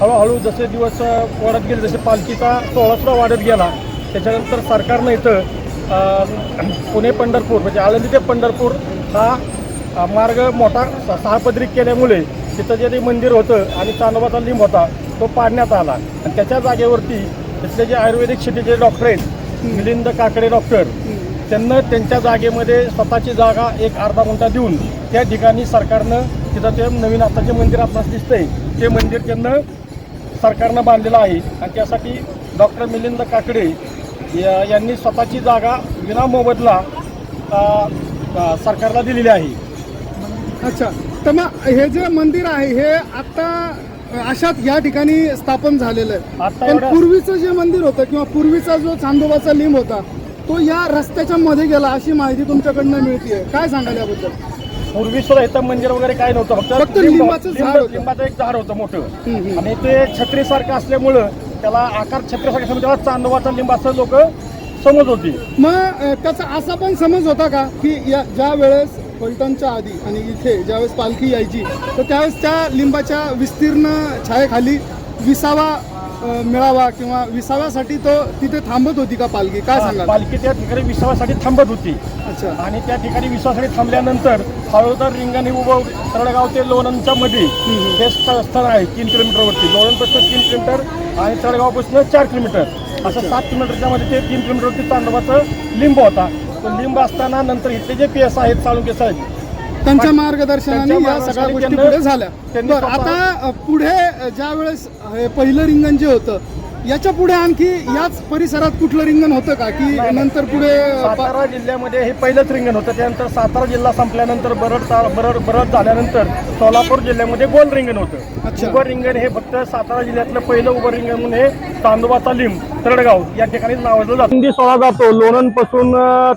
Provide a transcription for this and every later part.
हळूहळू जसे दिवस वाढत गेले जसे पालखीचा सोहळा वाढत गेला त्याच्यानंतर सरकारनं इथं पुणे पंढरपूर म्हणजे आळंदी ते पंढरपूर हा मार्ग मोठा सहापदरी केल्यामुळे तिथं जे ते मंदिर होतं आणि चांदोबाचा लिंब होता तो पाडण्यात आला. आणि त्याच्या जागेवरती तिथले जे आयुर्वेदिक शेतीचे डॉक्टर आहेत मिलिंद काकडे डॉक्टर त्यांना त्यांच्या जागेमध्ये स्वतःची जागा एक अर्धा गुंठा देऊन त्या ठिकाणी सरकारनं तिथं ते नवीन आताचे मंदिर आपणास दिसतंय ते मंदिर त्यांना सरकारनं बांधलेलं आहे. आणि त्यासाठी डॉक्टर मिलिंद काकडे या- यांनी स्वतःची जागा विना मोबदला सरकारला दिलेली आहे. अच्छा. तर मग हे जे मंदिर आहे हे आता अशात या ठिकाणी स्थापन झालेलं आहे. आता पूर्वीचं जे मंदिर होतं किंवा पूर्वीचा जो चांदोबाचा लिंब होता तो या रस्त्याच्या मध्ये गेला अशी माहिती तुमच्याकडनं मिळतीये. काय सांगाल याबद्दल? पूर्वी सुद्धा इथं मंदिर वगैरे काय नव्हतं फक्त लिंब- लिंबाचं झाड होतं. लिंबाचं एक झाड होतं मोठं हम्म. आणि ते छत्रीसारखं असल्यामुळं त्याला आकार छत्रीसारखं असल्यामुळे त्याला चांदोबाचा लिंब असं लोक समज होती मग अ, त्याचा असा पण समज होता का की या ज्या वेळेस फलटणच्या आधी आणि इथे ज्यावेळेस पालखी यायची तर त्यावेळेस त्या लिंबाच्या विस्तीर्ण छायेखाली विसावा मिळावा किंवा विसाव्यासाठी तो तिथे थांबत होती का पालखी? काय सांगाल? पालखी त्या ठिकाणी विश्वासाठी थांबत होती. अच्छा. आणि त्या ठिकाणी विश्वासाठी थांबल्यानंतर हळूदार रिंगाने उभं तळगाव ते लोणंदच्या मध्ये. हे स्थ- स्थळ आहे तीन किलोमीटरवरती लोणंदपासून तीन किलोमीटर आणि तळगावपासून चार किलोमीटर असं सात किलोमीटरच्या मध्ये ते तीन किलोमीटरवरती चांदोबाचं लिंब होता. तो लिंब असताना नंतर इथले जे पी एस आहेत चालुके साहेब त्यांच्या मार्गदर्शनाने या सगळ्या गोष्टी पुढे झाल्या. बरं आता पुढे ज्या वेळेस हे पहिलं रिंगण जे होतं याच्यापुढे आणखी याच परिसरात कुठलं रिंगण होतं का? की. नंतर पुढे सातारा जिल्ह्यामध्ये हे पहिलंच रिंगण होतं. त्यानंतर सातारा जिल्हा संपल्यानंतर बरड बरड बरड झाल्यानंतर सोलापूर जिल्ह्यामध्ये गोल रिंगण होतं. अच्छा. उभं रिंगण हे फक्त सातारा जिल्ह्यातलं पहिलं उभं रिंगण म्हणून हे तांदुबाचा लिंब तळगाव या ठिकाणी नावाजलं जातं. हिंदी सोळा जातो लोणंदपासून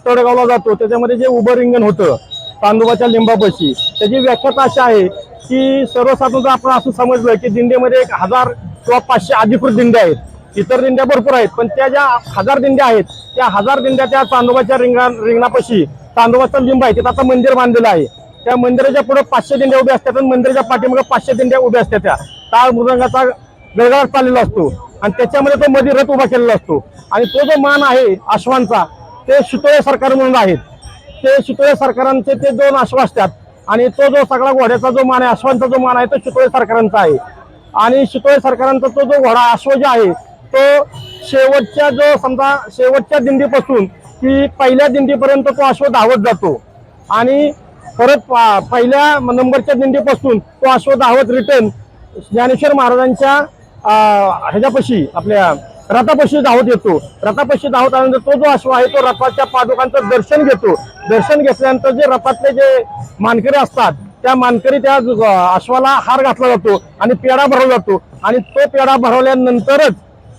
तळगावला जातो. त्याच्यामध्ये जे उभं रिंगण होतं तांदुबाच्या लिंबापाशी. त्याची व्याख्याता अशी आहे की सर्वसाधारण आपण असं समजलं की दिंडीमध्ये एक हजार किंवा पाचशे अधिकृत दिंड्या आहेत. इतर दिंड्या भरपूर आहेत पण त्या ज्या हजार दिंड्या आहेत त्या हजार दिंड्या त्या चांदोबाच्या रिंगा रिंगणापाशी चांदोबाचं लिंब आहे तिथं आता मंदिर बांधलेलं आहे. त्या मंदिराच्या पुढे पाचशे दिंड्या उभ्या असतात आणि मंदिराच्या पाठीमागे पाचशे दिंड्या उभ्या असतात त्या. टाळ मृदंगाचा गळगाट चाललेला असतो आणि त्याच्यामध्ये तो मध्ये रथ उभा केलेला असतो. आणि तो जो मान आहे अश्वांचा ते शितोळे सरकार म्हणून आहेत. ते शितोळे सरकारांचे ते दोन आश्वास असतात. आणि तो जो सगळा घोड्याचा जो मान आहे अश्वांचा जो मान आहे तो शितोळे सरकारांचा आहे. आणि शितोळे सरकारांचा तो जो घोडा अश्व जे आहे तो शेवटच्या जो समजा शेवटच्या दिंडीपासून की पहिल्या दिंडीपर्यंत तो अश्व धावत जातो. आणि परत पा- पहिल्या नंबरच्या दिंडीपासून तो अश्व धावत रिटर्न ज्ञानेश्वर महाराजांच्या ह्याच्यापाशी आपल्या रथापशी धावत येतो. रथापशी धावत आल्यानंतर तो जो अश्व आहे तो रथाच्या पादुकांचं दर्शन घेतो. दर्शन घेतल्यानंतर जे रथातले जे मानकरी असतात त्या मानकरी त्या अश्वाला हार घातला जातो आणि पेढा भरवला जातो. आणि तो पेढा भरवल्यानंतरच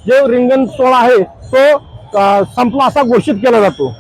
जे रिंगण सोहळा आहे तो संपला असा घोषित केला जातो.